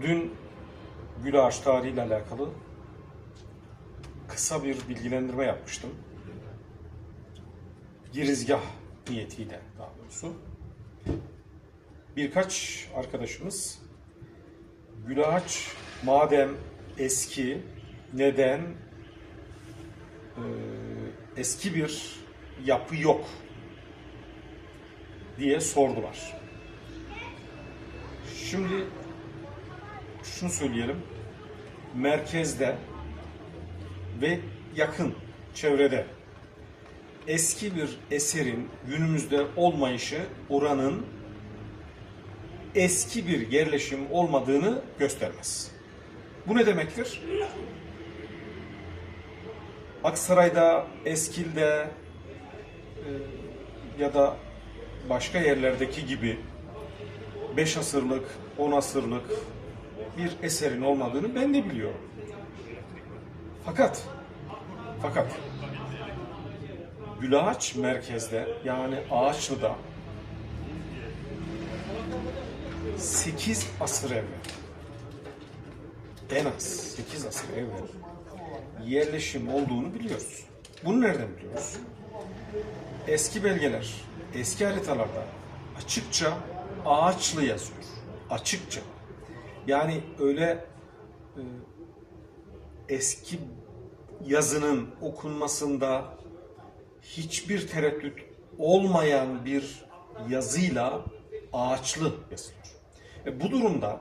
Dün Gül Ağaç tarihi ile alakalı kısa bir bilgilendirme yapmıştım. Girizgah niyetiyle daha doğrusu. Birkaç arkadaşımız Gül Ağaç madem eski neden e, eski bir yapı yok diye sordular. Şimdi şunu söyleyelim. Merkezde ve yakın çevrede eski bir eserin günümüzde olmayışı oranın eski bir yerleşim olmadığını göstermez. Bu ne demektir? Aksaray'da, Eskil'de e, ya da başka yerlerdeki gibi 5 asırlık, 10 asırlık bir eserin olmadığını ben de biliyorum. Fakat fakat Gülağaç merkezde yani Ağaçlı'da 8 asır evvel en az 8 asır evvel yerleşim olduğunu biliyoruz. Bunu nereden biliyoruz? Eski belgeler, eski haritalarda açıkça ağaçlı yazıyor. Açıkça. Yani öyle e, eski yazının okunmasında hiçbir tereddüt olmayan bir yazıyla ağaçlı yazılıyor. E, bu durumda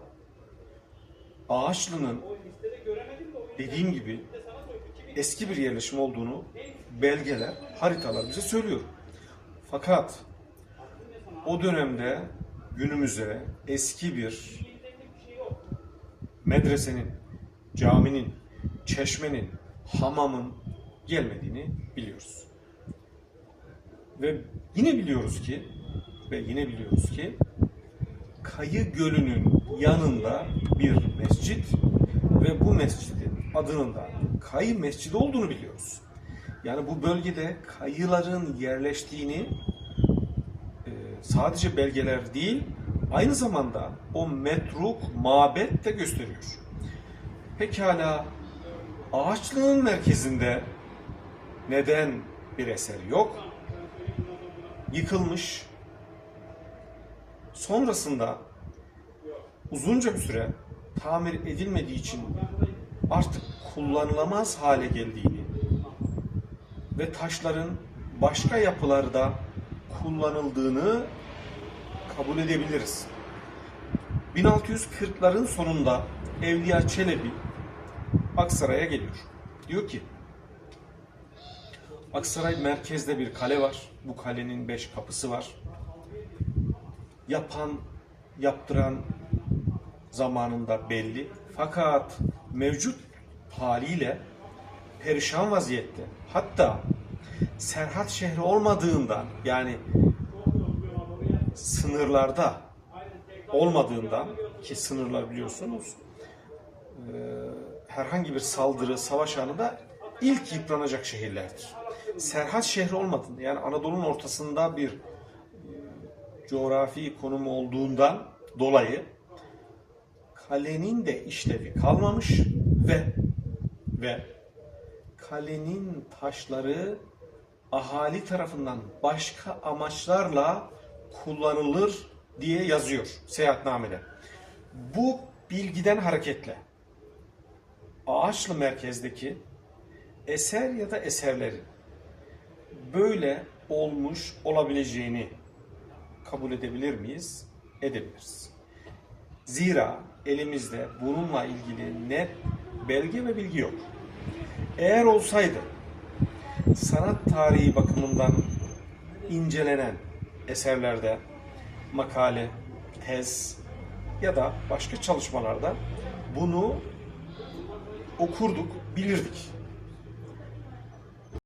Ağaçlı'nın dediğim gibi eski bir yerleşim olduğunu belgeler, haritalar bize söylüyor. Fakat o dönemde günümüze eski bir medresenin, caminin, çeşmenin, hamamın gelmediğini biliyoruz. Ve yine biliyoruz ki ve yine biliyoruz ki Kayı Gölü'nün yanında bir mescit ve bu mescidin adının da Kayı Mescidi olduğunu biliyoruz. Yani bu bölgede kayıların yerleştiğini e, sadece belgeler değil, aynı zamanda o metruk mabet de gösteriyor. Pekala ağaçlığın merkezinde neden bir eser yok? Yıkılmış. Sonrasında uzunca bir süre tamir edilmediği için artık kullanılamaz hale geldiğini ve taşların başka yapılarda kullanıldığını kabul edebiliriz. 1640'ların sonunda Evliya Çelebi Aksaray'a geliyor. Diyor ki Aksaray merkezde bir kale var. Bu kalenin beş kapısı var. Yapan, yaptıran zamanında belli. Fakat mevcut haliyle perişan vaziyette. Hatta Serhat şehri olmadığından yani sınırlarda olmadığından ki sınırlar biliyorsunuz e, herhangi bir saldırı, savaş anında ilk yıpranacak şehirlerdir. Serhat şehri olmadığında yani Anadolu'nun ortasında bir e, coğrafi konumu olduğundan dolayı kalenin de işlevi kalmamış ve ve kalenin taşları ahali tarafından başka amaçlarla kullanılır diye yazıyor seyahatnamede. Bu bilgiden hareketle Ağaçlı merkezdeki eser ya da eserlerin böyle olmuş olabileceğini kabul edebilir miyiz? Edebiliriz. Zira elimizde bununla ilgili net belge ve bilgi yok. Eğer olsaydı sanat tarihi bakımından incelenen eserlerde makale, tez ya da başka çalışmalarda bunu okurduk, bilirdik.